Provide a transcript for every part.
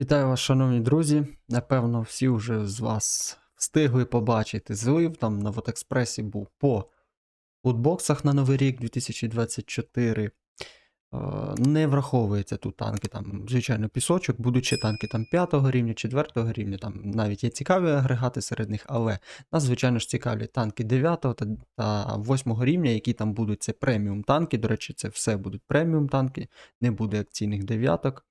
Вітаю вас, шановні друзі. Напевно, всі вже з вас встигли побачити злив. Там на Вотекспресі був по футбоксах на Новий рік 2024. Е, Не враховується тут танки, там, звичайно, пісочок, будучи танки там 5 рівня, 4 рівня, там навіть є цікаві агрегати серед них, але нас, звичайно ж, цікавлять танки 9 та, та 8 рівня, які там будуть це преміум танки. До речі, це все будуть преміум танки, не буде акційних дев'яток.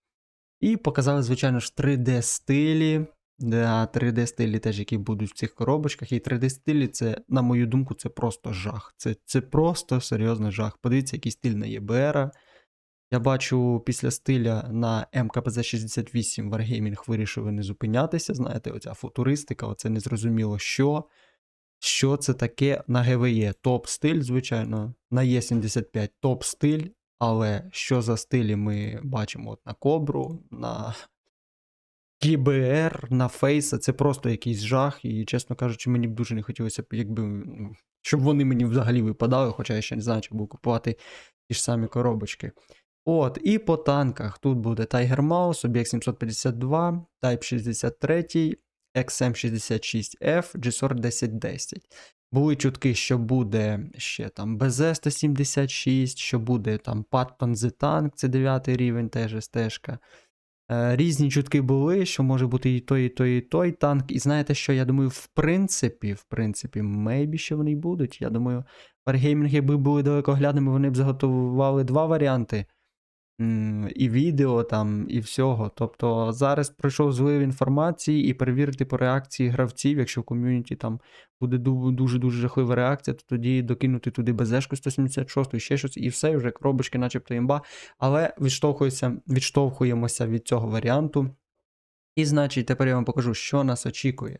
І показали, звичайно ж, 3D стилі. Да, 3D стилі теж, які будуть в цих коробочках. І 3D стилі, це, на мою думку, це просто жах. Це, це просто серйозний жах. Подивіться, який стиль на ЄБР. Я бачу після стиля на МКПЗ 68 Wargaming вирішили не зупинятися. Знаєте, оця футуристика, оце незрозуміло що. Що це таке на ГВЄ? Топ стиль, звичайно, на Е75 топ стиль. Але що за стилі ми бачимо от на Кобру, на КБР, на Фейса, це просто якийсь жах. І, чесно кажучи, мені б дуже не хотілося якби, ну, щоб вони мені взагалі випадали, хоча я ще не знаю, чи буду купувати ті ж самі коробочки. От, і по танках тут буде Tiger Mouse, Object 752, Type 63, XM66F, GSOR 1010. Були чутки, що буде ще там БЗ-176, що буде там Tank, це 9 рівень, теж стежка. Е, Різні чутки були, що може бути і той, і той, і той танк. І знаєте, що я думаю, в принципі, в принципі, мейбі ще вони й будуть. Я думаю, Wargaming, якби були далекоглядними, вони б заготували два варіанти. І відео там, і всього. Тобто зараз пройшов злив інформації і перевірити по реакції гравців, якщо в ком'юніті там буде дуже-дуже жахлива реакція, то тоді докинути туди БЗшку 176 і ще щось, і все, вже коробочки, начебто імба. Але відштовхуємося від цього варіанту. І значить, тепер я вам покажу, що нас очікує.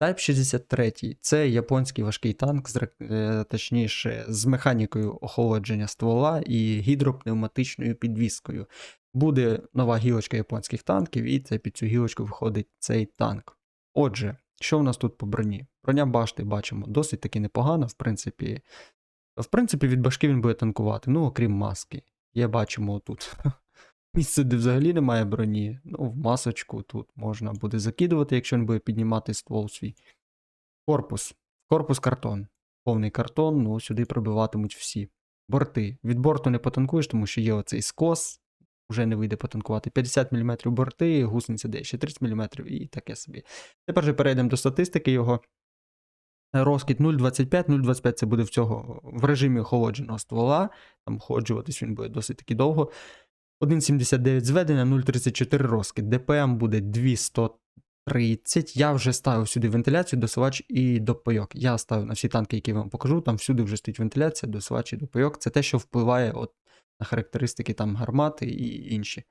Type 63 це японський важкий танк, з, е, точніше, з механікою охолодження ствола і гідропневматичною підвіскою. Буде нова гілочка японських танків, і це під цю гілочку виходить цей танк. Отже, що в нас тут по броні? Броня башти бачимо досить таки непогана, в принципі. В принципі, від башки він буде танкувати, ну, окрім маски. Є бачимо тут місце, де взагалі немає броні. Ну, в масочку тут можна буде закидувати, якщо він буде піднімати ствол свій. Корпус. Корпус картон. Повний картон, ну сюди пробиватимуть всі. Борти. Від борту не потанкуєш, тому що є оцей скос, вже не вийде потанкувати. 50 мм борти, гусениця де ще 30 мм і таке собі. Тепер же перейдемо до статистики його. Розкид 0,25, 0,25 це буде в цього в режимі охолодженого ствола. Там охолоджуватись він буде досить таки довго. 1,79 зведення, 0,34 розкид. ДПМ буде 230. Я вже ставив сюди вентиляцію, досилач і допайок. Я ставив на всі танки, які вам покажу. Там всюди вже стоїть вентиляція, досилач і допайок. Це те, що впливає от на характеристики там гармати і інші.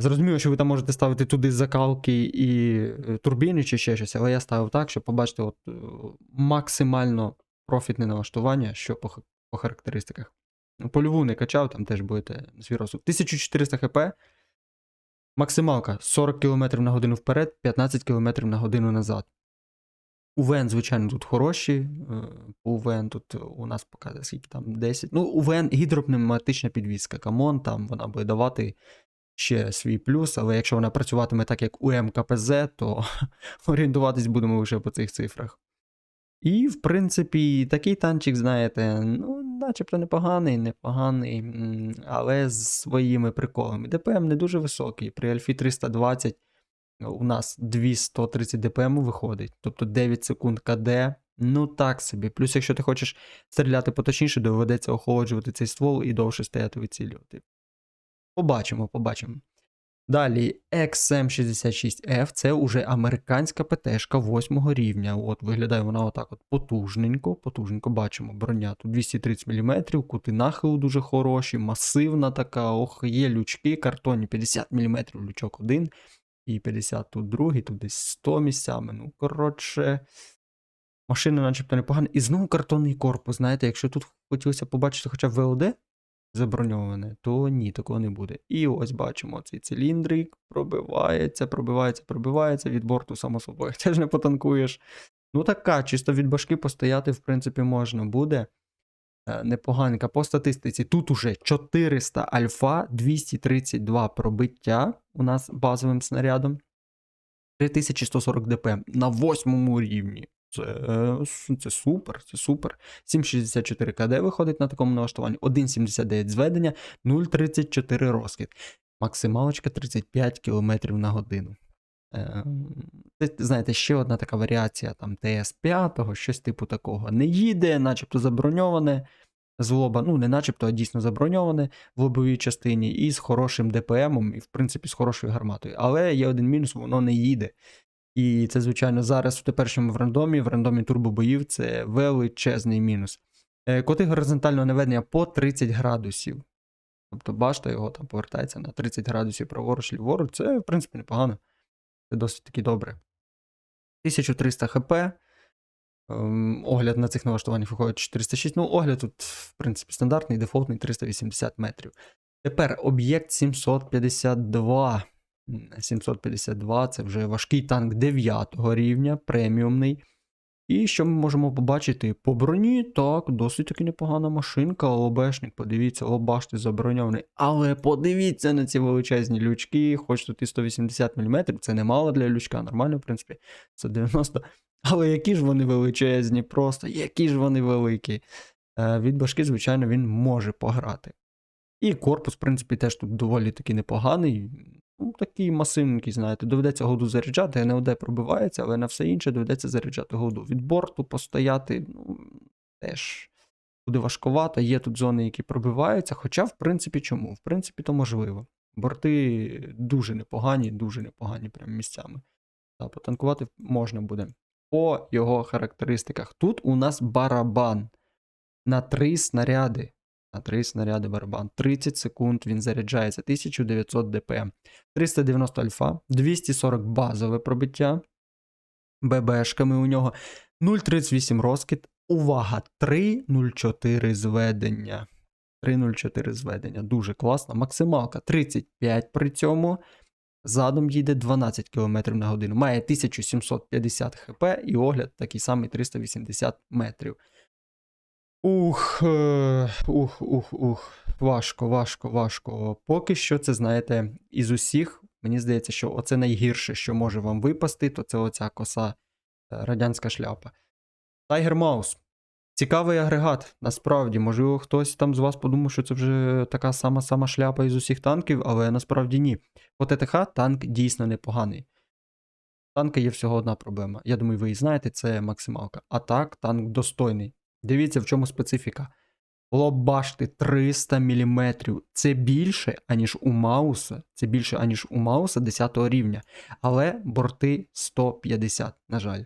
Зрозуміло, що ви там можете ставити туди закалки і е, турбіни чи ще щось, але я ставив так, щоб побачити от, е, максимально профітне налаштування, що по, по характеристиках. Польову не качав, там теж будете свій розсуд. 1400 хп. Максималка 40 км на годину вперед, 15 км на годину назад. УВН, звичайно, тут хороші. е, По УВН тут у нас показує скільки там 10. Ну, УВН гідропневматична підвізка. Камон, там вона буде давати ще свій плюс, але якщо вона працюватиме так, як у МКПЗ, то орієнтуватись будемо лише по цих цифрах. І, в принципі, такий танчик, знаєте, ну, начебто непоганий, непоганий, але з своїми приколами. ДПМ не дуже високий. При Альфі 320 у нас 230 ДПМ виходить, тобто 9 секунд КД. Ну так собі. Плюс, якщо ти хочеш стріляти поточніше, доведеться охолоджувати цей ствол і довше стояти вицілювати. Побачимо, побачимо. Далі XM66F це уже американська ПТшка 8 рівня. От виглядає вона отак от потужненько. Потужненько бачимо броня. Тут 230 мм, кути нахилу дуже хороші, масивна така, ох, є лючки, картонні 50 мм лючок один, і 50 тут другий, тут десь 100 місцями. Ну, коротше. Машина начебто непогана. І знову картонний корпус. Знаєте, якщо тут хотілося побачити хоча б ВЛД, заброньоване, то ні, такого не буде. І ось бачимо цей циліндрик, пробивається, пробивається, пробивається від борту, само собою. Теж не потанкуєш. Ну така, чисто від башки постояти, в принципі, можна буде. Е, Непоганенька по статистиці. Тут уже 400 альфа, 232 пробиття у нас базовим снарядом. 3140 ДПМ на восьмому рівні. Це, е, це супер, це супер. 764 КД виходить на такому налаштуванні, 1,79 зведення, 0,34 розкид. Максималочка 35 км на годину. Е, Це, знаєте, ще одна така варіація там ТС-5, щось типу такого. Не їде, начебто заброньоване з лоба, ну не начебто, а дійсно заброньоване в лобовій частині, і з хорошим ДПМом, і в принципі з хорошою гарматою. Але є один мінус, воно не їде. І це, звичайно, зараз в теперішньому в рандомі, в рандомі турбобоїв це величезний мінус. Е, Коти горизонтального наведення по 30 градусів. Тобто башта його там повертається на 30 градусів праворуч ліворуч. Це, в принципі, непогано. Це досить таки добре. 1300 хп. Ем, огляд на цих налаштуваннях виходить 406. Ну, огляд тут, в принципі, стандартний, дефолтний 380 метрів. Тепер об'єкт 752. М, 752 це вже важкий танк 9 рівня, преміумний. І що ми можемо побачити? По броні, так, досить таки непогана машинка, лобешник, подивіться, лобашти заброньований. Але подивіться на ці величезні лючки, хоч тут і 180 мм, це немало для лючка, нормально, в принципі, це 90. Але які ж вони величезні, просто які ж вони великі. Е, від башки, звичайно, він може пограти. І корпус, в принципі, теж тут доволі таки непоганий. Ну, такий масивненький, знаєте, доведеться году заряджати, НЛД пробивається, але на все інше доведеться заряджати году. Від борту постояти, ну, теж буде важкувато. Є тут зони, які пробиваються. Хоча, в принципі, чому? В принципі, то можливо. Борти дуже непогані, дуже непогані прям місцями. Та, потанкувати можна буде. По його характеристиках. Тут у нас барабан на три снаряди. На 3 снаряди барабан. 30 секунд він заряджається 1900 дпм. 390 альфа, 240 базове пробиття. ББшками у нього. 0,38 розкид. Увага! 3,04 зведення. 3,04 зведення. Дуже класно. Максималка 35 при цьому. Задом їде 12 км на годину. Має 1750 хп і огляд такий самий 380 метрів. Ух, е, ух, ух, ух. Важко, важко, важко. Поки що, це, знаєте, із усіх, мені здається, що оце найгірше, що може вам випасти, то це оця коса е, радянська шляпа. Tiger Mouse. Цікавий агрегат, насправді, можливо, хтось там з вас подумав, що це вже така сама сама шляпа із усіх танків, але насправді ні. По ТТХ танк дійсно непоганий. Танка є всього одна проблема. Я думаю, ви її знаєте, це максималка. А так, танк достойний. Дивіться, в чому специфіка. Лоб башти 300 мм. Це більше, аніж у Мауса. Це більше, аніж у Мауса 10 рівня. Але борти 150, на жаль.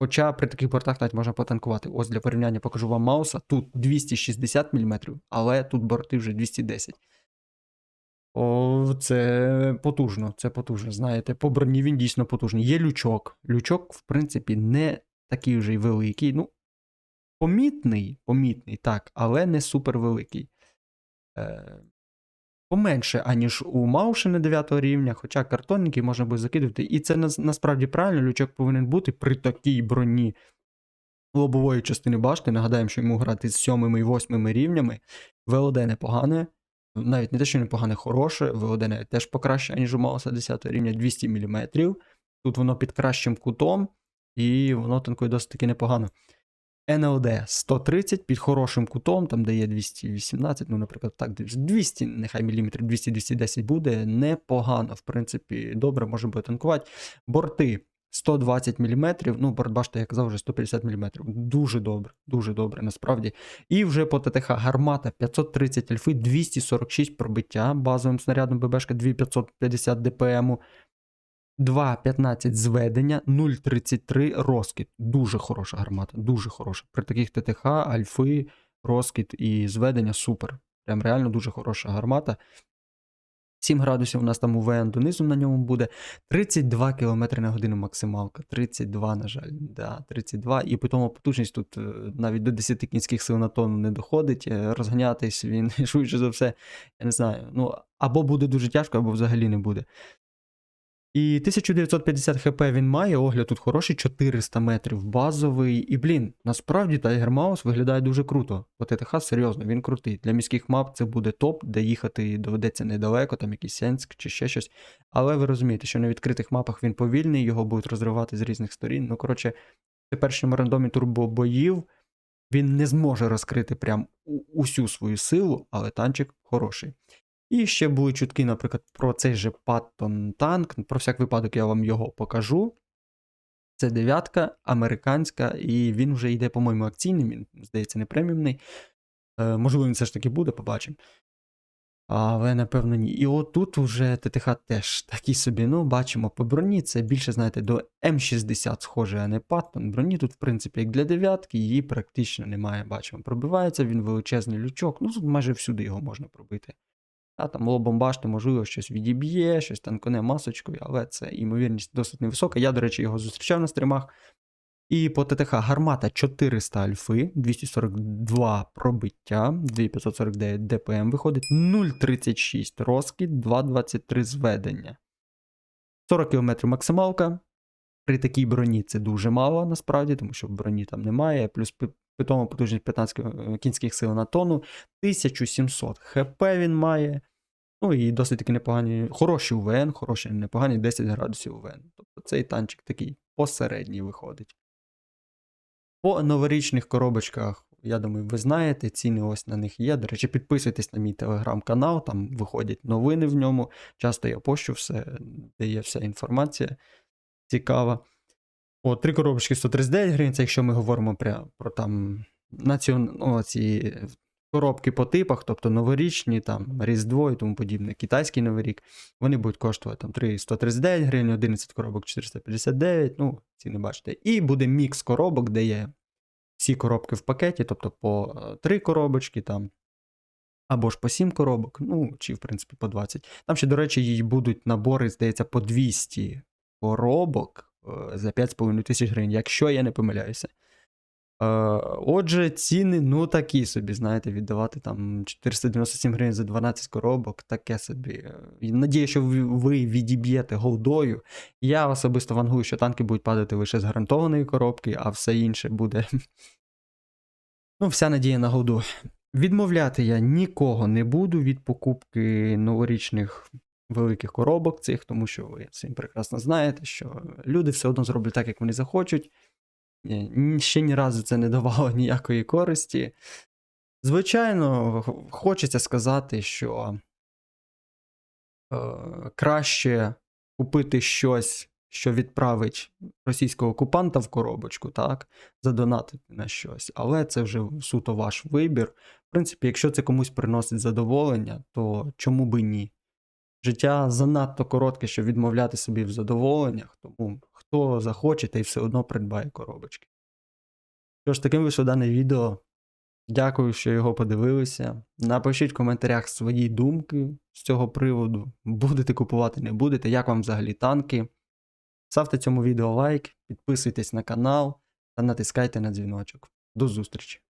Хоча при таких бортах навіть можна потанкувати. Ось для порівняння покажу вам Мауса. Тут 260 мм, але тут борти вже 210. О, це потужно, це потужно. Знаєте, по броні він дійсно потужний. Є лючок. Лючок, в принципі, не такий вже й великий. Ну, помітний, помітний, так, але не супер великий. Е, поменше, аніж у Маушена 9 рівня, хоча картонники можна буде закидувати. І це нас- насправді правильно, лючок повинен бути при такій броні лобової частини башти. Нагадаємо, що йому грати з 7 і 8 рівнями. ВЛД непогане. Навіть не те, що непогане, хороше. ВЛД навіть теж покраще, аніж у Мауса 10 рівня 200 мм. Тут воно під кращим кутом, і воно танкує досить таки непогано. НЛД 130 під хорошим кутом, там де є 218, ну, наприклад, так, 200, нехай міліметрів, 200-210 буде, непогано, в принципі, добре може буде танкувати. Борти 120 мм, ну, борт башта, я казав, вже 150 мм. Дуже добре, дуже добре, насправді. І вже по ТТХ гармата 530 альфи, 246 пробиття базовим снарядом ББшка 2550 ДПМу. 2.15 зведення, 0.33 розкид. Дуже хороша гармата, дуже хороша. При таких ТТХ, альфи, розкид і зведення супер. Прям реально дуже хороша гармата. 7 градусів у нас там УВН донизу на ньому буде. 32 км на годину максималка. 32, на жаль. Да, 32. І по тому потужність тут е, навіть до 10 кінських сил на тонну не доходить. Е, Розганятись він швидше за все, я не знаю. Ну, або буде дуже тяжко, або взагалі не буде. І 1950 хп він має, огляд тут хороший, 400 метрів базовий. І, блін, насправді Tiger Mouse виглядає дуже круто. От ТТХ серйозно, він крутий. Для міських мап це буде топ, де їхати доведеться недалеко, там якийсь Сенск чи ще щось. Але ви розумієте, що на відкритих мапах він повільний, його будуть розривати з різних сторін. Ну, коротше, в теперішньому рандомі турбобоїв він не зможе розкрити прям усю свою силу, але танчик хороший. І ще були чутки, наприклад, про цей же Паттон танк. Про всяк випадок я вам його покажу. Це дев'ятка, американська, і він вже йде, по-моєму, акційним, він, здається, не преміумний. Е, можливо, він все ж таки буде, побачимо. Але напевно ні. І отут уже ТТХ теж такий собі, ну, бачимо по броні. Це більше, знаєте, до М60 схоже, а не Паттон. Броні тут, в принципі, як для дев'ятки, її практично немає. Бачимо, пробивається він величезний лючок. Ну, тут майже всюди його можна пробити. А там лобом башти, можливо, щось відіб'є, щось танконе масочкою, але це ймовірність досить невисока. Я, до речі, його зустрічав на стрімах. І по ТТХ гармата 400 альфи, 242 пробиття, 2549 ДПМ виходить, 0,36 розкид, 2,23 зведення. 40 км максималка. При такій броні це дуже мало насправді, тому що броні там немає. Плюс питома потужність 15 кінських сил на тонну. 1700 хп він має. Ну і досить таки непогані, хороші УВН, хороші, непогані 10 градусів УВН. Тобто цей танчик такий посередній виходить. По новорічних коробочках, я думаю, ви знаєте, ціни ось на них є. До речі, підписуйтесь на мій телеграм-канал, там виходять новини в ньому. Часто я пощу все, де є вся інформація цікава. О, три коробочки 139 гривень, це якщо ми говоримо про, про там націон... ці коробки по типах, тобто новорічні, там, Різдво і тому подібне, китайський новий рік, вони будуть коштувати там 3 139 гривень, 11 коробок 459, ну, ціни бачите. І буде мікс коробок, де є всі коробки в пакеті, тобто по 3 коробочки там. Або ж по 7 коробок, ну, чи в принципі по 20. Там ще, до речі, їй будуть набори, здається, по 200 коробок е, за 5,5 тисяч гривень, якщо я не помиляюся. Е, Отже, ціни, ну такі собі, знаєте, віддавати там 497 гривень за 12 коробок, таке собі. Е, Надію, що ви відіб'єте голдою. Я особисто вангую, що танки будуть падати лише з гарантованої коробки, а все інше буде. Ну, вся надія на голду. Відмовляти я нікого не буду від покупки новорічних великих коробок цих, тому що ви всім прекрасно знаєте, що люди все одно зроблять так, як вони захочуть. Е, Ще ні разу це не давало ніякої користі. Звичайно, хочеться сказати, що е, краще купити щось, що відправить російського окупанта в коробочку, так, задонатити на щось, але це вже суто ваш вибір. В принципі, якщо це комусь приносить задоволення, то чому би ні? Життя занадто коротке, щоб відмовляти собі в задоволеннях, тому хто захоче, та й все одно придбає коробочки. Що ж, таким вийшло дане відео. Дякую, що його подивилися. Напишіть в коментарях свої думки з цього приводу. Будете купувати, не будете, як вам взагалі танки. Ставте цьому відео лайк, підписуйтесь на канал та натискайте на дзвіночок. До зустрічі!